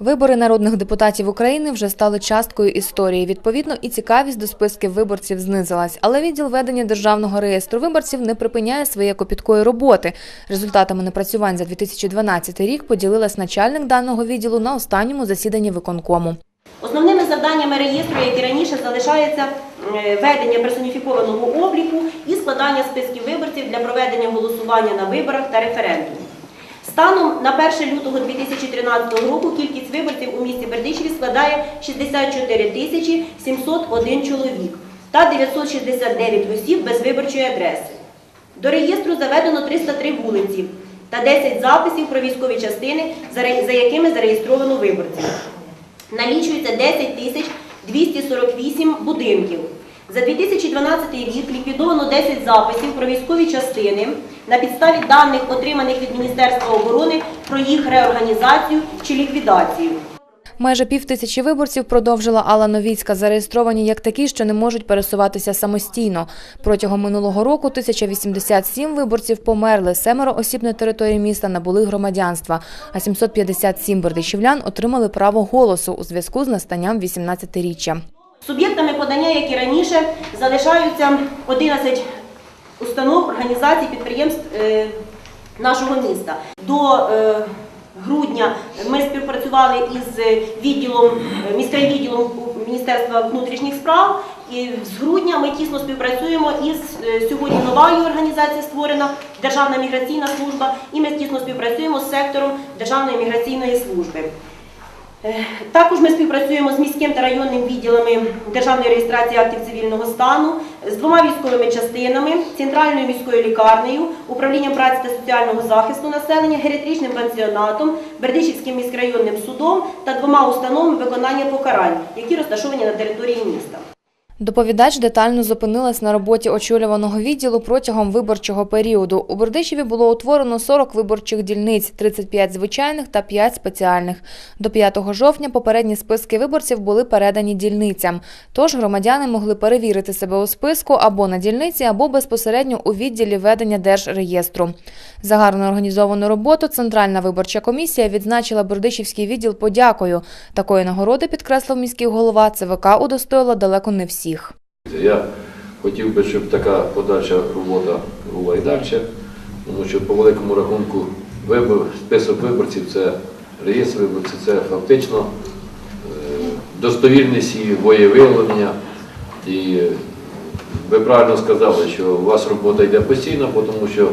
Вибори народних депутатів України вже стали часткою історії. Відповідно, і цікавість до списків виборців знизилась. Але відділ ведення державного реєстру виборців не припиняє своєї копіткої роботи. Результатами напрацювань за 2012 рік поділилась начальник даного відділу на останньому засіданні виконкому. Основними завданнями реєстру, як і раніше, залишається е, ведення персоніфікованого обліку і складання списків виборців для проведення голосування на виборах та референдуму. Станом на 1 лютого 2013 року кількість виборців у місті Бердичеві складає 64 тисячі 701 чоловік та 969 осіб без виборчої адреси. До реєстру заведено 303 вулиці та 10 записів про військові частини, за якими зареєстровано виборців. Налічується 10 тисяч 248 будинків. За 2012 рік ліквідовано 10 записів про військові частини на підставі даних, отриманих від Міністерства оборони про їх реорганізацію чи ліквідацію. Майже пів тисячі виборців продовжила Алла Новіцька, зареєстровані як такі, що не можуть пересуватися самостійно. Протягом минулого року 1087 виборців померли, семеро осіб на території міста набули громадянства, а 757 бердичівлян отримали право голосу у зв'язку з настанням 18-річчя. Суб'єктами подання, як і раніше, залишаються 11 установ, організацій, підприємств е, нашого міста. До е, грудня ми співпрацювали із відділом, е, міським відділом Міністерства внутрішніх справ. І з грудня ми тісно співпрацюємо із сьогодні новою організацією створена Державна міграційна служба, і ми тісно співпрацюємо з сектором Державної міграційної служби. Е, Також ми співпрацюємо з міським та районним відділами державної реєстрації актів цивільного стану, з двома військовими частинами, центральною міською лікарнею, управлінням праці та соціального захисту населення, геріатричним пансіонатом, Бердичівським міськрайонним судом та двома установами виконання покарань, які розташовані на території міста. Доповідач детально зупинилась на роботі очолюваного відділу протягом виборчого періоду. У Бердичеві було утворено 40 виборчих дільниць, 35 звичайних та 5 спеціальних. До 5 жовтня попередні списки виборців були передані дільницям. Тож громадяни могли перевірити себе у списку або на дільниці, або безпосередньо у відділі ведення держреєстру. За гарно організовану роботу Центральна виборча комісія відзначила Бердичівський відділ подякою. Такої нагороди, підкреслив міський голова, ЦВК удостоїла далеко не всіх. Я хотів би, щоб така подальша робота була і далі, тому що по великому рахунку вибор, список виборців це реєстр виборців, це фактично е, достовірність і волевиявлення. І ви правильно сказали, що у вас робота йде постійно, тому що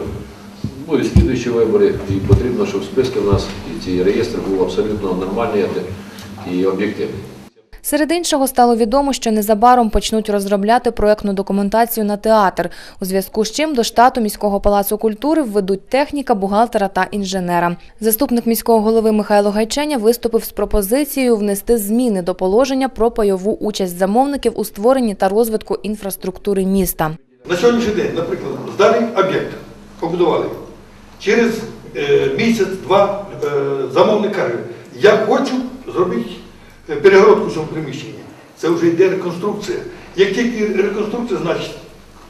будуть слідуючі вибори, і потрібно, щоб списки в нас і цей реєстр був абсолютно нормальний і об'єктивний. Серед іншого стало відомо, що незабаром почнуть розробляти проектну документацію на театр, у зв'язку з чим до штату міського палацу культури введуть техніка, бухгалтера та інженера. Заступник міського голови Михайло Гайченя виступив з пропозицією внести зміни до положення про пайову участь замовників у створенні та розвитку інфраструктури міста. На сьогоднішній день, наприклад, зданий об'єкт побудували. Через е, місяць-два е, замовник каже, я хочу зробити перегородку цьому приміщенні. Це вже йде реконструкція. Як тільки реконструкція, значить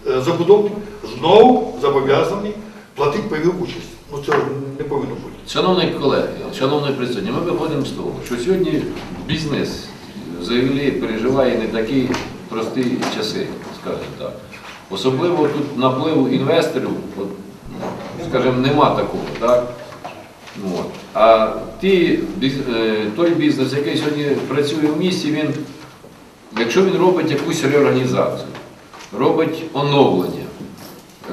е, забудовник знову зобов'язаний платити пайову участь. Ну цього не повинно бути. Шановні колеги, шановні присутні, ми виходимо з того, що сьогодні бізнес взагалі переживає не такі прості часи, скажімо так. Особливо тут напливу інвесторів, от, ну, скажімо, нема такого, так? От. А ті, е, той бізнес, який сьогодні працює в місті, він, якщо він робить якусь реорганізацію, робить оновлення,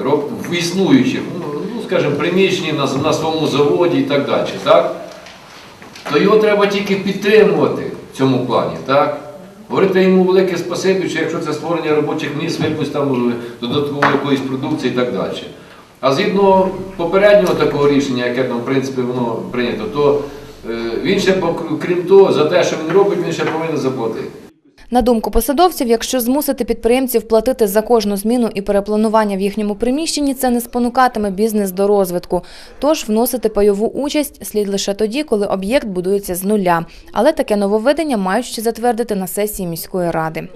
роб- в існуючих, ну, ну, скажімо, приміщенні на, на своєму заводі і так далі, так? то його треба тільки підтримувати в цьому плані, так? Говорити йому велике спасибі, що якщо це створення робочих місць, випуск там е, додаткової якоїсь продукції і так далі. А згідно попереднього такого рішення, яке там, в принципі, воно прийнято, то е, він ще, крім того, за те, що він робить, він ще повинен заплатити. На думку посадовців, якщо змусити підприємців платити за кожну зміну і перепланування в їхньому приміщенні, це не спонукатиме бізнес до розвитку. Тож вносити пайову участь слід лише тоді, коли об'єкт будується з нуля. Але таке нововведення мають ще затвердити на сесії міської ради.